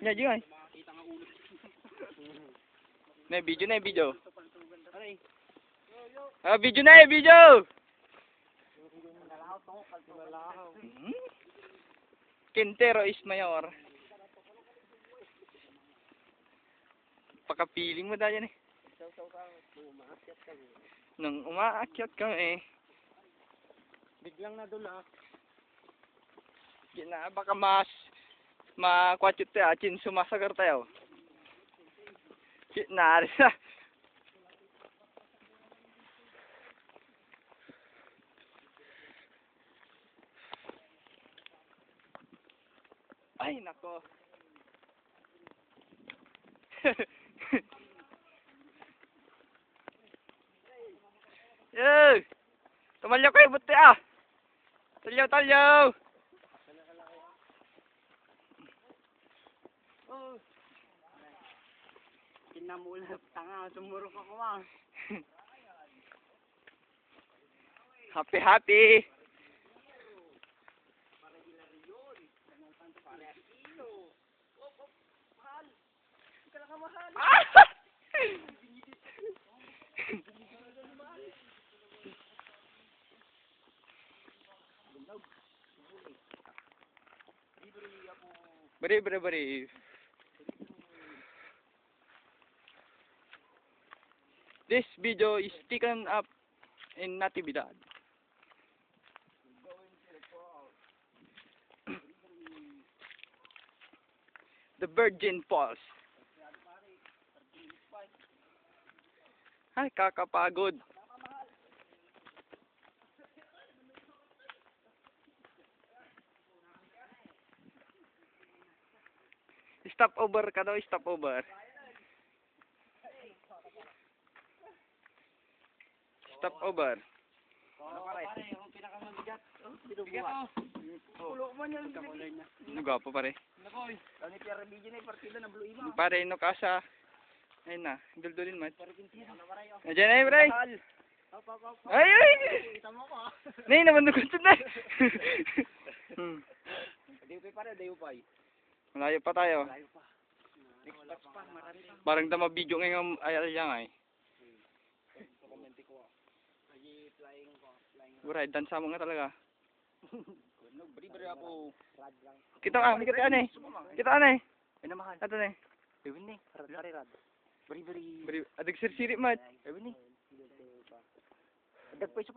Nya, di ay. Na video na video. Ah, video na eh, video. Hmm? Quintero is mayor. Pakapiling mo dahil eh. Nung umaakyat kami, Biglang na doon di na baka mas makwatyut tayo, chin sumasagar tayo. Na, sa. Ay, nako. Yo! Tumalyaw kayo, buti ah! Talyaw, talyaw! Oh. Kinamulap, tanga, sumurok ako ah. Happy, happy! Ah! Brave, brave, brave. This video is taken up in Natividad. The Virgin Falls. Ay, kakapagod. Stop over ka daw, stop over. Stop over. Ano pare? Yung pinakamabigat. Oh, binubuhat. Man. Kakulay na. Ano gwapo pare? Nakoy. Ano yung Pierre Video na yung partida na Blue Iba. Pare, no kasa. Ayun na, duldulin mo. Pare pare? Nandiyan na hop. Ay, ay! Kita mo ko ah. Nay, naman nagkutod na. hmm. Dayo pa pare, dayo pa. Malayo pa tayo. Layo pa. Next pa, marami pa. Parang dama video ngayon ay alyang ay. Komenti ko ah. Ay, flying ko. Flying. Buray, dansa mo nga talaga. Ano, bari-bari ako. Kita ah, kita ano eh. Kita ano eh. Ay, namahal. Ato na eh. Ewin ni. Rad, pare, rad. Bari-bari. Bari, adag sirsiri mat. Ewin ni. Dag pa isa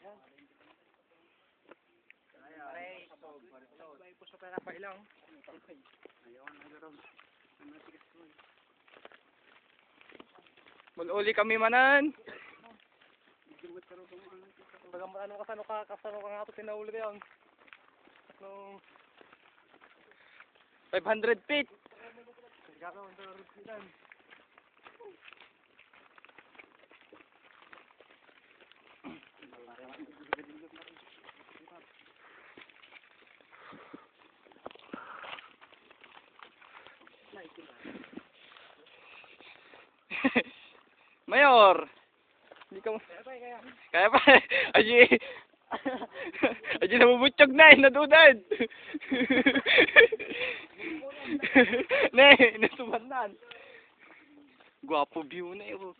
pare. Ada zoom natin kat. Mululi kami manan. Bagang ano kasano ka kasano ka nga to tinahuli yan. No. 500 feet. Tarot silan. Mayor. Hindi ka mo. Kaya pa. Aji. Aji nabubutyog na eh. Nadudad. ne, nasumanan. Gwapo view na yun.